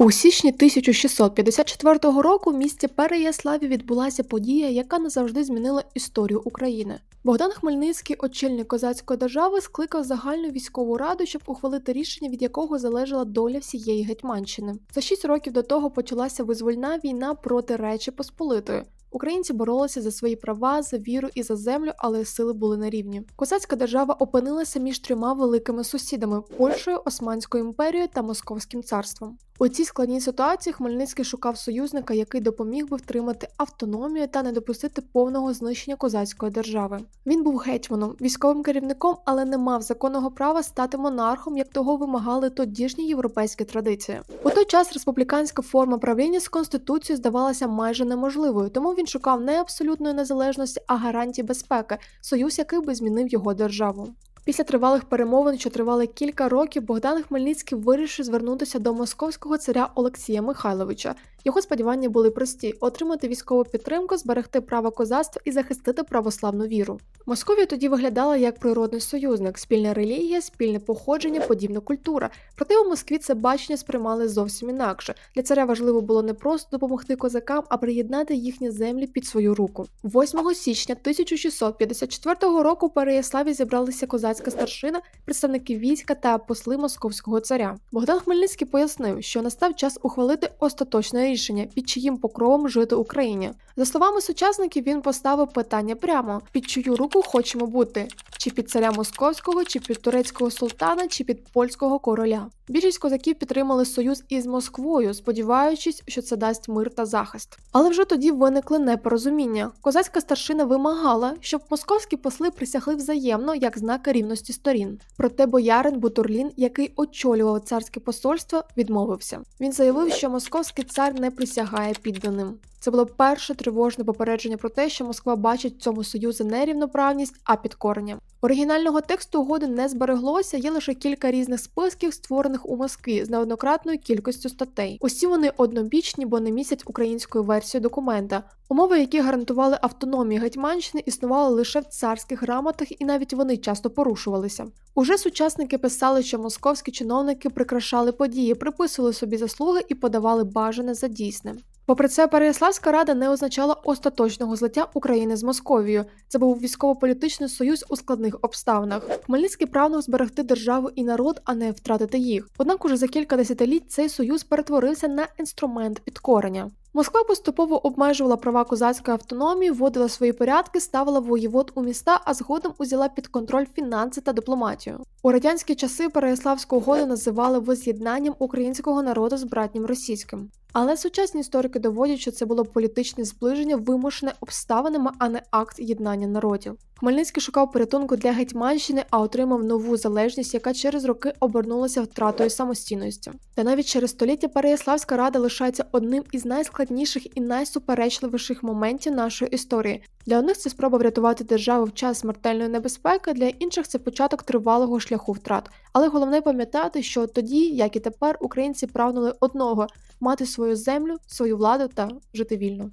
У січні 1654 року в місті Переяславі відбулася подія, яка назавжди змінила історію України. Богдан Хмельницький, очільник козацької держави, скликав загальну військову раду, щоб ухвалити рішення, від якого залежала доля всієї Гетьманщини. За шість років до того почалася визвольна війна проти Речі Посполитої. Українці боролися за свої права, за віру і за землю, але сили були на рівні. Козацька держава опинилася між трьома великими сусідами Польщею, Османською імперією та Московським царством. У цій складній ситуації Хмельницький шукав союзника, який допоміг би втримати автономію та не допустити повного знищення козацької держави. Він був гетьманом, військовим керівником, але не мав законного права стати монархом, як того вимагали тодішні європейські традиції. У той час республіканська форма правління з конституцією здавалася майже неможливою, тому він шукав не абсолютної незалежності, а гарантій безпеки, союз, який би змінив його державу. Після тривалих перемовин, що тривали кілька років, Богдан Хмельницький вирішив звернутися до московського царя Олексія Михайловича. Його сподівання були прості: отримати військову підтримку, зберегти право козацтва і захистити православну віру. Московія тоді виглядала як природний союзник, спільна релігія, спільне походження, подібна культура. Проте у Москві це бачення сприймали зовсім інакше. Для царя важливо було не просто допомогти козакам, а приєднати їхні землі під свою руку. 8 січня 1654 року у Переяславі зібралися козацька старшина, представники війська та посли московського царя. Богдан Хмельницький пояснив, що настав час ухвалити остаточне рішення, під чиїм покровом жити Україні. За словами сучасників, він поставив питання прямо: під чию руку хочемо бути: чи під царя московського, чи під турецького султана, чи під польського короля. Більшість козаків підтримали союз із Москвою, сподіваючись, що це дасть мир та захист. Але вже тоді виникли непорозуміння. Козацька старшина вимагала, щоб московські посли присягли взаємно як знак рівності сторін. Проте боярин Бутурлін, який очолював царське посольство, відмовився. Він заявив, що московський цар не присягає підданим. Це було перше тривожне попередження про те, що Москва бачить в цьому союзі не рівноправність, а підкорення. Оригінального тексту угоди не збереглося, є лише кілька різних списків, створених у Москві з неоднократною кількістю статей. Усі вони однобічні, бо не містять української версії документа. Умови, які гарантували автономію Гетьманщини, існували лише в царських грамотах, і навіть вони часто порушувалися. Уже сучасники писали, що московські чиновники прикрашали події, приписували собі заслуги і подавали бажане за дійсне. Попри це, Переяславська рада не означала остаточного злиття України з Московією. Це був військово-політичний союз у складних обставинах. Хмельницький прагнув зберегти державу і народ, а не втратити їх. Однак, уже за кілька десятиліть цей союз перетворився на інструмент підкорення. Москва поступово обмежувала права козацької автономії, вводила свої порядки, ставила воєвод у міста, а згодом узяла під контроль фінанси та дипломатію. У радянські часи Переяславську угоду називали воз'єднанням українського народу з братнім російським. Але сучасні історики доводять, що це було політичне зближення, вимушене обставинами, а не акт єднання народів. Хмельницький шукав порятунку для Гетьманщини, а отримав нову залежність, яка через роки обернулася втратою самостійності. Та навіть через століття Переяславська рада лишається одним із найскладніших і найсуперечливіших моментів нашої історії. Для одних це спроба врятувати державу в час смертельної небезпеки, для інших це початок тривалого шляху втрат. Але головне пам'ятати, що тоді, як і тепер, українці прагнули одного мати свою землю, свою владу та жити вільно.